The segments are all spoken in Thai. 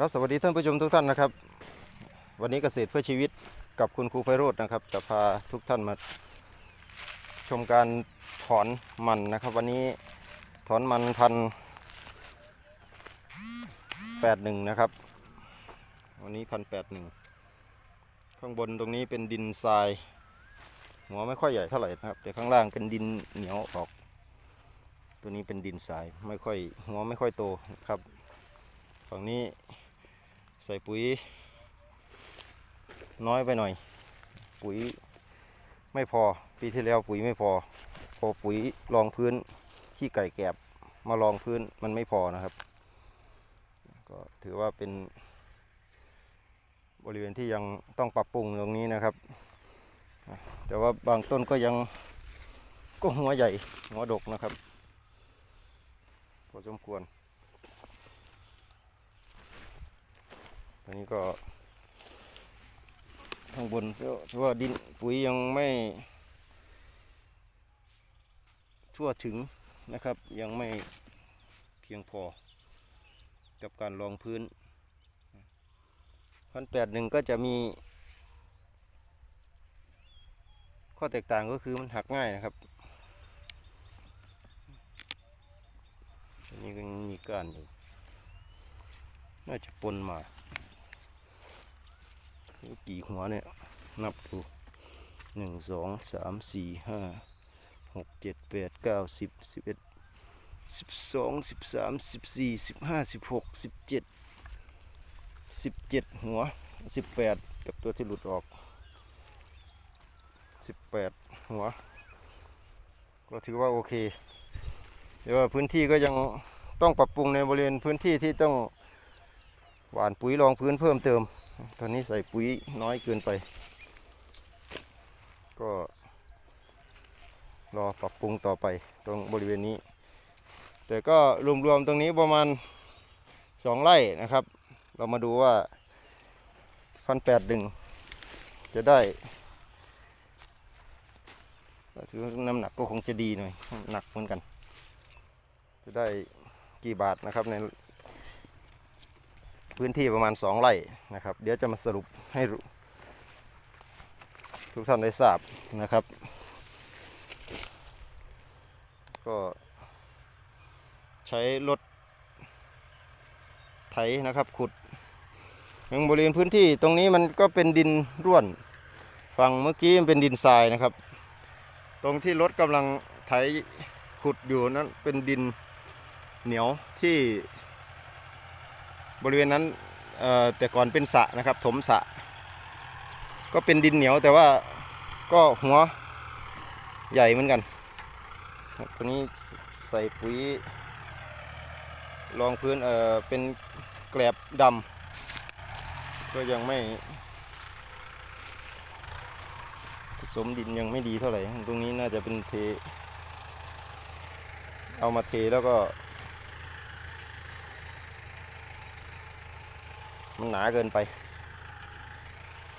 ครับสวัสดีท่านผู้ชมทุกท่านนะครับ วันนี้เกษตรเพื่อชีวิตกับคุณครูไพโรจน์นะครับ จะพาทุกท่านมาชมการถอนมันนะครับ วันนี้ถอนมันพันแปดหนึ่งนะครับ วันนี้พันแปดหนึ่งข้างบนตรงนี้เป็นดินทรายหัวไม่ค่อยใหญ่เท่าไหร่นะครับแต่ข้างล่างเป็นดินเหนียวออก ตัวนี้เป็นดินทรายไม่ค่อยหัวไม่ค่อยโตครับฝั่งนี้ ใส่ปุ๋ยน้อยไปหน่อย ปุ๋ยไม่พอปีที่แล้วปุ๋ยไม่พอ พอปุ๋ยรองพื้นขี้ไก่แกบมารองพื้นมันไม่พอนะครับ ก็ถือว่าเป็น บริเวณที่ยังต้องปรับปรุงตรงนี้นะครับ แต่ว่าบางต้นก็ยังก็หัวใหญ่หัวดกนะครับ พอสมควร อนนี้ก็ข้างบนก็ถือว่าดินปุ๋ยยังไม่ ทั่วถึงนะครับ ยังไม่เพียงพอ กับการรองพื้นพันแปดหนึ่งก็จะมี ข้อแตกต่างก็คือมันหักง่ายนะครับอันนี้ก็ยังมีก้านอยู่น่าจะปนมา นี่กี่หัวเนี่ย นับดูหนึ่งสองสามสี่ห้าหกเจ็ดแปดเก้าสิบสิบเอ็ดสิบสองสิบสามสิบสี่สิบห้าสิบหกสิบเจ็ดสิบเจ็ดหัวสิบแปดกับตัวที่หลุดออกสิบแปดหัว ก็ถือว่าโอเคแต่ว่าพื้นที่ก็ยังต้องปรับปรุงในบริเวณพื้นที่ที่ต้องหว่านปุ๋ยรองพื้นเพิ่มเติม ตอนนี้ใส่ปุ๋ยน้อยเกินไป ก็รอปรับปรุงต่อไปตรงบริเวณนี้ แต่ก็รวมๆตรงนี้ประมาณสองไร่นะครับ เรามาดูว่าพันแปดดึงจะได้ถือน้ำหนักก็คงจะดีหน่อยหนักเหมือนกัน จะได้กี่บาทนะครับใน พื้นที่ประมาณ 2ไร่นะครับ เดี๋ยวจะมาสรุปให้ทุกท่านได้ทราบนะครับ ก็ใช้รถไถนะครับขุดยังบริเวณพื้นที่ตรงนี้มันก็เป็นดินร่วนฝั่งเมื่อกี้มันเป็นดินทรายนะครับ ตรงที่รถกำลังไถขุดอยู่นั้นเป็นดินเหนียวที่ บริเวณนั้นแต่ก่อนเป็นสะนะครับ ถมสะ ก็เป็นดินเหนียวแต่ว่าก็หัวใหญ่เหมือนกันครับตัวนี้ใส่ปุ๋ยรองพื้นเอ่อเป็นแกลบดำก็ยังไม่ผสมดินยังไม่ดีเท่าไหร่ ตรงนี้น่าจะเป็นเท เอามาเทแล้วก็ มันหนาเกินไป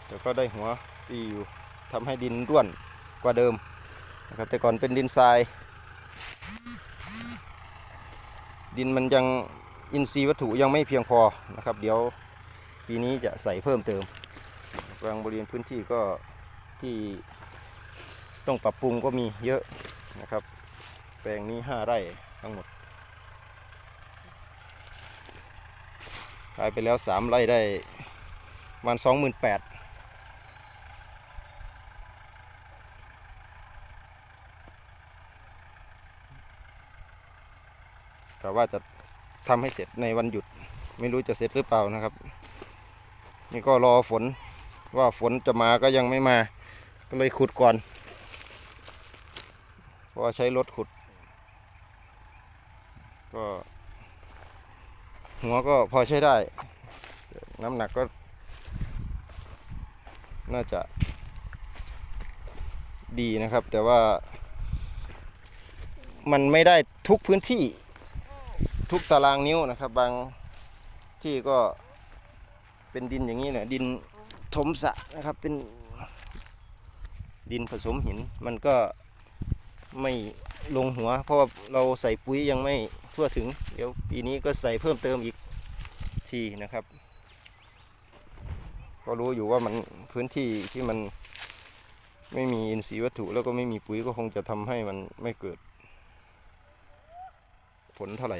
แต่ก็ได้หัวดีอยู่ทำให้ดินร่วนกว่าเดิมนะครับแต่ก่อนเป็นดินทราย ดินมันยังอินทรีย์วัตถุยังไม่เพียงพอนะครับ เดี๋ยวปีนี้จะใส่เพิ่มเติมบางบริเวณพื้นที่ก็ที่ต้องปรับปรุงก็มีเยอะนะครับ แปลงนี้ 5 ไร่ทั้งหมด ขายไปแล้วสามไร่ได้ประมันสองหมื่นแปดแต่ว่าจะทำให้เสร็จในวันหยุด ไม่รู้จะเสร็จหรือเปล่านะครับ นี่ก็รอฝนว่าฝนจะมาก็ยังไม่มา ก็เลยขุดก่อน เพราะใช้รถขุด ก็ หัวก็พอใช้ได้ น้ำหนักก็ น่าจะ ดีนะครับ แต่ว่า มันไม่ได้ทุกพื้นที่ ทุกตารางนิ้วนะครับ บางที่ก็เป็นดินอย่างนี้เนี่ยดินถมสระนะครับ เป็นดินผสมหิน มันก็ไม่ลงหัว เพราะว่าเราใส่ปุ๋ยยังไม่ ทั่วถึง เดี๋ยวปีนี้ก็ใส่เพิ่มเติมอีกทีนะครับ ก็รู้อยู่ว่ามันพื้นที่ที่มันไม่มีอินทรีย์วัตถุแล้วก็ไม่มีปุ๋ยก็คงจะทำให้มันไม่เกิด ผลเท่าไหร่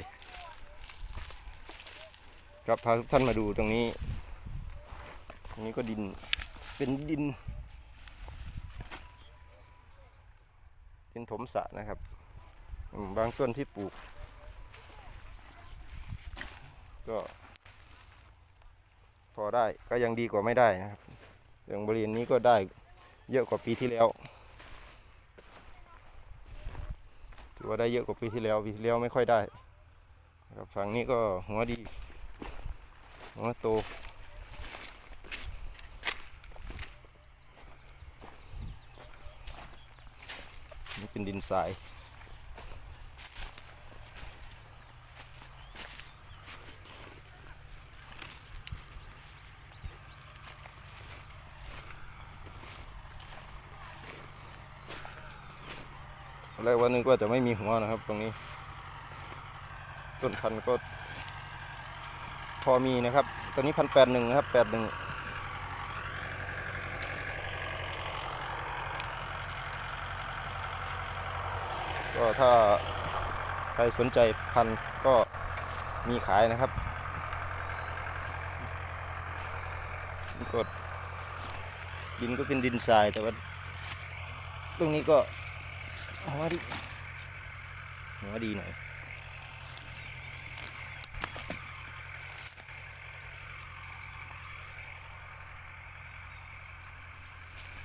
ครับพาทุกท่านมาดูตรงนี้ตรงนี้ก็ดินเป็นดินดินถมสะนะครับ บางต้นที่ปลูก ก็ พอได้ก็ยังดีกว่าไม่ได้นะครับอย่างบริเวณนี้ก็ได้เยอะกว่าปีที่แล้วถือว่าได้เยอะกว่าปีที่แล้วปีที่แล้วไม่ค่อยได้ครับฝั่งนี้ก็หัวดี หัวโตนี่เป็นดินทราย รกวันนึงก็จะไม่มีหัวนะครับตรงนี้ ต้นพันธุ์ก็ พอมีนะครับ ตอนนี้พันแปดหนึ่งนะครับแปดหนึ่งก็ถ้าใครสนใจพันธุ์ก็มีขายนะครับ กดดินก็เป็นดินทรายแต่ว่าตรงนี้ก็ หัวดีหัวดีหน่อย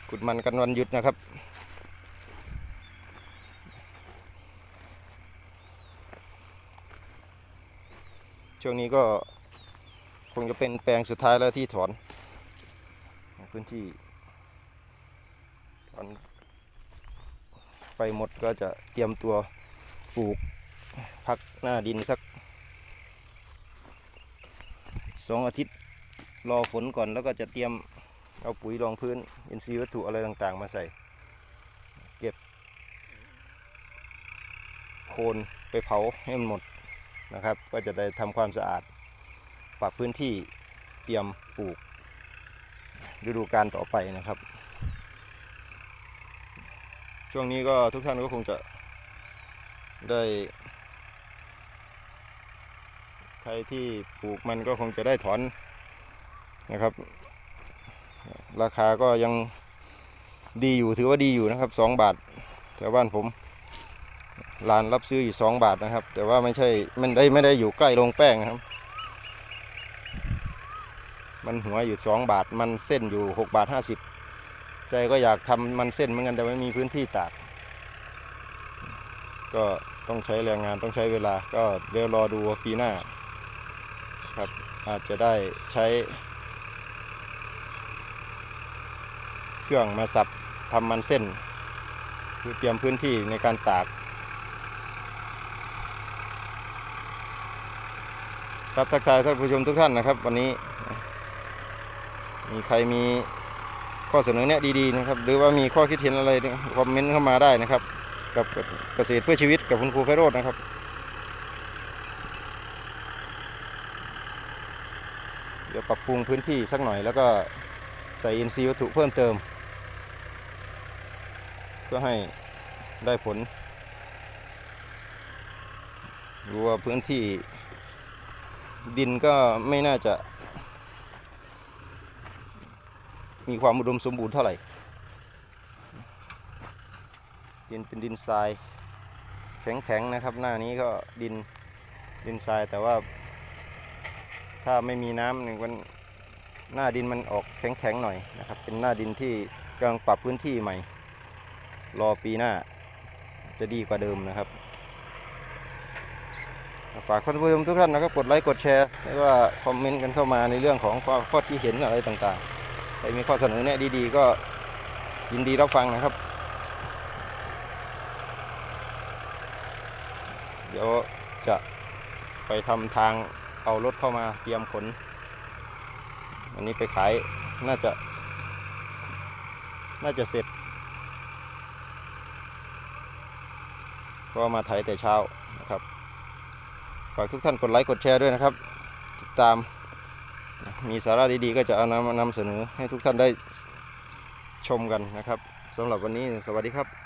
ขุดมันกันวันหยุดนะครับช่วงนี้ก็คงจะเป็นแปลงสุดท้ายแล้วที่ถอนพื้นที่ถอน ไปหมดก็จะเตรียมตัวปลูกพักหน้าดินสักสองอาทิตย์รอฝนก่อนแล้วก็จะเตรียมเอาปุ๋ยรองพื้นอินทรีย์วัตถุอะไรต่างๆ มาใส่ เก็บ โคนไปเผาให้มันหมดนะครับ ก็จะได้ทำความสะอาดปรับพื้นที่เตรียมปลูกฤดูการต่อไปนะครับ ช่วงนี้ก็ทุกท่านก็คงจะได้ ใครที่ปลูกมันก็คงจะได้ถอนนะครับ ราคาก็ยังดีอยู่ถือว่าดีอยู่นะครับสองบาทแถวบ้านผมร้านรับซื้ออยู่สองบาทนะครับ แต่ว่าไม่ใช่มันได้ไม่ได้อยู่ใกล้โรงแป้งนะครับ มันหัวอยู่สองบาท มันเส้นอยู่หกบาทห้าสิบ ใจก็อยากทำมันเส้นเหมือนกันแต่ไม่มีพื้นที่ตาก ก็ต้องใช้แรงงานต้องใช้เวลา ก็เดี๋ยวรอดูปีหน้าครับอาจจะได้ใช้ เครื่องมาสับทำมันเส้น คือเตรียมพื้นที่ในการตาก ครับทักทายท่านผู้ชมทุกท่านนะครับ วันนี้ มีใครมี ข้อเสนอแนะดีๆนะครับ หรือว่ามีข้อคิดเห็นอะไรคอมเมนต์เข้ามาได้นะครับ กับเกษตรเพื่อชีวิตกับคุณครูไพโรจน์นะครับเดี๋ยวปรับปรุงพื้นที่สักหน่อย แล้วก็ใส่อินทรีย์วัตถุเพิ่มเติม เพื่อให้ได้ผลดูว่าพื้นที่ดินก็ไม่น่าจะ มีความอุดมสมบูรณ์เท่าไหร่ดินเป็นดินทรายแข็งๆนะครับ หน้านี้ก็ดินดินทรายแต่ว่า ถ้าไม่มีน้ำหนึ่งวันหน้าดินมันออกแข็งๆหน่อยนะครับ เป็นหน้าดินที่กำลังปรับพื้นที่ใหม่ รอปีหน้าจะดีกว่าเดิมนะครับ ฝากท่านผู้ชมทุกท่านนะครับกดไลค์กดแชร์แล้วก็คอมเมนต์กันเข้ามาในเรื่องของข้อที่เห็นอะไรต่างๆ ครมีข้อเสนอแนะดีๆ ก็ยินดีรับฟังนะครับ เดี๋ยวจะไปทำทางเอารถเข้ามาเตรียมขนวันนี้ไปขายน่าจะ น่าจะเสร็จ ก็มาไถแต่เช้านะครับฝากทุกท่านกดไลค์กดแชร์ด้วยนะครับ ติดตาม มีสาระดีๆ ก็จะเอานำมานำเสนอให้ทุกท่านได้ชมกันนะครับสำหรับวันนี้สวัสดีครับ